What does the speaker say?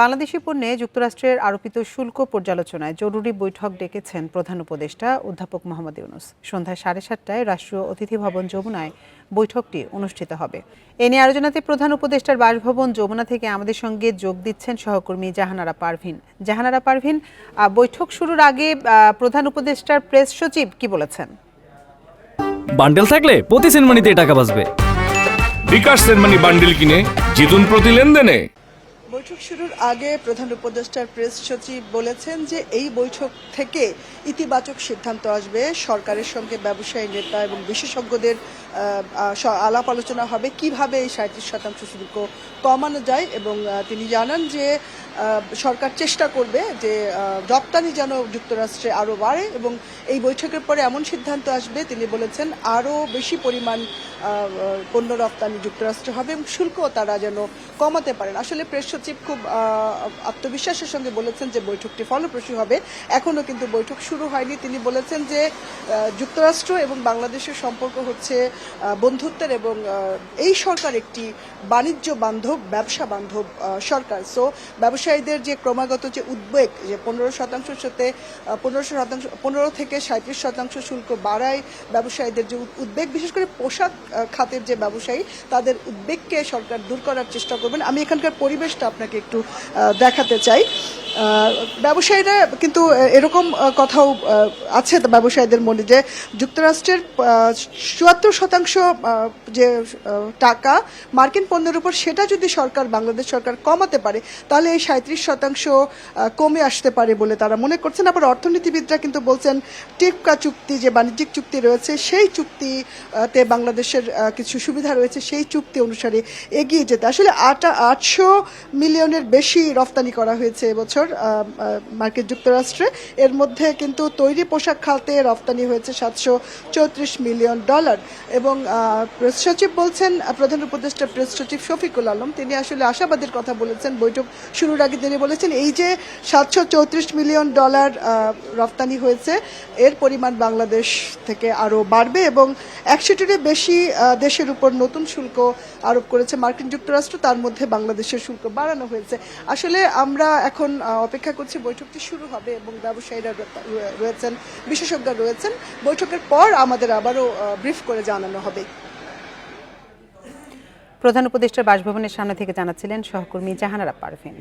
বাংলাদেশি পণ্যে যুক্তরাষ্ট্রের আরোপিত শুল্ক পর্যালোচনায় জরুরি বৈঠক ডেকেছেন প্রধান উপদেষ্টা অধ্যাপক মোহাম্মদ ইউনুস। সন্ধ্যা সাড়ে সাতটায় রাষ্ট্রীয় অতিথি ভবন যমুনায় বৈঠকটি অনুষ্ঠিত হবে। এ নিয়ে আলোচনাতে প্রধান উপদেষ্টার বাসভবন যমুনা থেকে আমাদের সঙ্গে যোগ দিচ্ছেন সহকর্মী জাহানারা পারভিন। জাহানারা পারভিন বৈঠক শুরুর আগে প্রধান উপদেষ্টার প্রেস সচিব কি বলেছেন? বান্ডেল থাকলে প্রতি সেনমানিতে টাকা বাঁচবে। বিকাশ সেনমানি বান্ডিল কিনে জিতুন প্রতি লেনদেনে। বৈঠক শুরুর আগে প্রধান উপদেষ্টার প্রেস সচিব বলেছেন যে এই বৈঠক থেকে ইতিবাচক সিদ্ধান্ত আসবে। সরকারের সঙ্গে ব্যবসায়ী নেতা এবং বিশেষজ্ঞদের আলাপ আলোচনা হবে। কীভাবে এই সাঁত্রিশ শতাংশ শুল্ক কমানো যায় এবং তিনি জানান যে সরকার চেষ্টা করবে যে রপ্তানি যেন যুক্তরাষ্ট্রে আরও বাড়ে এবং এই বৈঠকের পরে এমন সিদ্ধান্ত আসবে, তিনি বলেছেন আরও বেশি পরিমাণ পণ্য রপ্তানি যুক্তরাষ্ট্রে হবে এবং শুল্কও তারা যেন কমাতে পারেন। আসলে প্রেস সচিব খুব আত্মবিশ্বাসের সঙ্গে বলেছেন যে বৈঠকটি ফলপ্রসূ হবে। এখনও কিন্তু বৈঠক শুরু হয়নি। তিনি বলেছেন যে যুক্তরাষ্ট্র এবং বাংলাদেশের সম্পর্ক হচ্ছে বন্ধুত্বের এবং এই সরকার একটি বাণিজ্য বান্ধব, ব্যবসা বান্ধব সরকার। সো ব্যবসায়ীদের যে ক্রমাগত যে উদ্বেগ, যে পনেরো শতাংশ সাথে পনেরো শতাংশ, পনেরো থেকে সাঁত্রিশ শতাংশ শুল্ক বাড়ায় ব্যবসায়ীদের যে উদ্বেগ, বিশেষ করে পোশাক খাতের যে ব্যবসায়ী, তাদের উদ্বেগকে সরকার দূর করার চেষ্টা করবেন। আমি এখানকার পরিবেশটা আপনাকে একটু দেখাতে চাই। ব্যবসায়ীরা কিন্তু এরকম কথাও আছে ব্যবসায়ীদের মনে যে যুক্তরাষ্ট্রের চুয়াত্তর শতাংশ যে টাকা মার্কিন পণ্যের উপর, সেটা যদি সরকার, বাংলাদেশ সরকার কমাতে পারে, তাহলে এই সাঁত্রিশ শতাংশ কমে আসতে পারে বলে তারা মনে করছেন। আবার অর্থনীতিবিদরা কিন্তু বলছেন, টিপকা চুক্তি, যে বাণিজ্যিক চুক্তি রয়েছে, সেই চুক্তিতে বাংলাদেশের কিছু সুবিধা রয়েছে, সেই চুক্তি অনুসারে এগিয়ে যেতে। আসলে আটা আটশো মিলিয়নের বেশি রপ্তানি করা হয়েছে এবছর। আহ, মার্কিন যুক্তরাষ্ট্রে। এর মধ্যে কিন্তু তৈরি পোশাক খাতে রপ্তানি হয়েছে সাতশো চৌত্রিশ মিলিয়ন ডলার। এবং প্রেস সচিব বলছেন প্রধান উপদেষ্টা প্রেস সচিব শফিকুল আলম তিনি আসলে আশাবাদীর কথা বলেছেন। বৈঠক শুরুর আগে তিনি বলেছেন এই যে সাতশো চৌত্রিশ মিলিয়ন ডলার আহ, রপ্তানি হয়েছে এর পরিমাণ বাংলাদেশ থেকে আরও বাড়বে এবং একশোটিরও বেশি দেশের উপর নতুন শুল্ক আরোপ করেছে মার্কিন যুক্তরাষ্ট্র। তার মধ্যে বাংলাদেশের শুল্ক বাড়ানো হয়েছে। আসলে আমরা এখন অপেক্ষা করছে বৈঠকটি শুরু হবে এবং ব্যবসায়ীরা রয়েছেন, বিশেষজ্ঞরা রয়েছেন। বৈঠকের পর আমাদের আবারও ব্রিফ করে জানানো হবে। প্রধান উপদেষ্টার বাসভবনের সামনে থেকে জানাচ্ছিলেন সহকর্মী জাহানারা পারভিন।